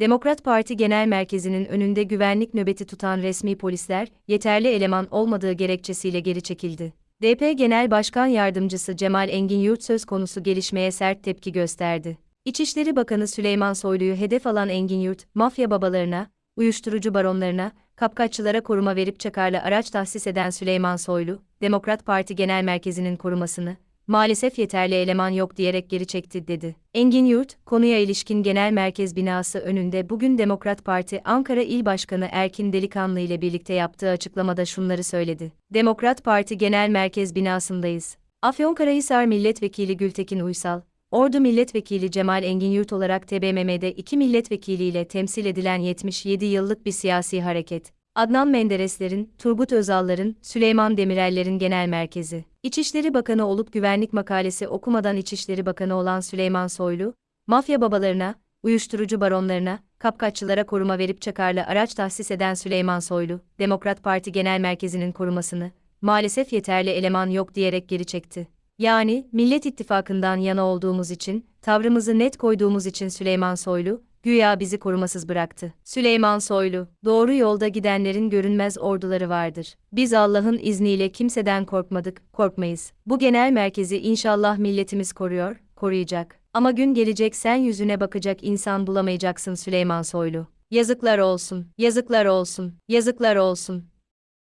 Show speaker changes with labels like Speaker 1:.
Speaker 1: Demokrat Parti Genel Merkezi'nin önünde güvenlik nöbeti tutan resmi polisler, yeterli eleman olmadığı gerekçesiyle geri çekildi. DP Genel Başkan Yardımcısı Cemal Engin Yurt söz konusu gelişmeye sert tepki gösterdi. İçişleri Bakanı Süleyman Soylu'yu hedef alan Engin Yurt, mafya babalarına, uyuşturucu baronlarına, kapkaççılara koruma verip çakarlı araç tahsis eden Süleyman Soylu, Demokrat Parti Genel Merkezi'nin korumasını, maalesef yeterli eleman yok diyerek geri çekti dedi. Engin Yurt, konuya ilişkin Genel Merkez binası önünde bugün Demokrat Parti Ankara İl Başkanı Erkin Delikanlı ile birlikte yaptığı açıklamada şunları söyledi. Demokrat Parti Genel Merkez binasındayız. Afyonkarahisar Milletvekili Gültekin Uysal, Ordu Milletvekili Cemal Engin Yurt olarak TBMM'de iki milletvekiliyle temsil edilen 77 yıllık bir siyasi hareket. Adnan Mendereslerin, Turgut Özal'ların, Süleyman Demirel'lerin genel merkezi. İçişleri Bakanı olup güvenlik makalesi okumadan İçişleri Bakanı olan Süleyman Soylu, mafya babalarına, uyuşturucu baronlarına, kapkaççılara koruma verip çakarlı araç tahsis eden Süleyman Soylu, Demokrat Parti Genel Merkezi'nin korumasını, maalesef yeterli eleman yok diyerek geri çekti. Yani, Millet İttifakı'ndan yana olduğumuz için, tavrımızı net koyduğumuz için Süleyman Soylu, güya bizi korumasız bıraktı. Süleyman Soylu, doğru yolda gidenlerin görünmez orduları vardır. Biz Allah'ın izniyle kimseden korkmadık, korkmayız. Bu genel merkezi inşallah milletimiz koruyor, koruyacak. Ama gün gelecek sen yüzüne bakacak insan bulamayacaksın Süleyman Soylu. Yazıklar olsun, yazıklar olsun, yazıklar olsun.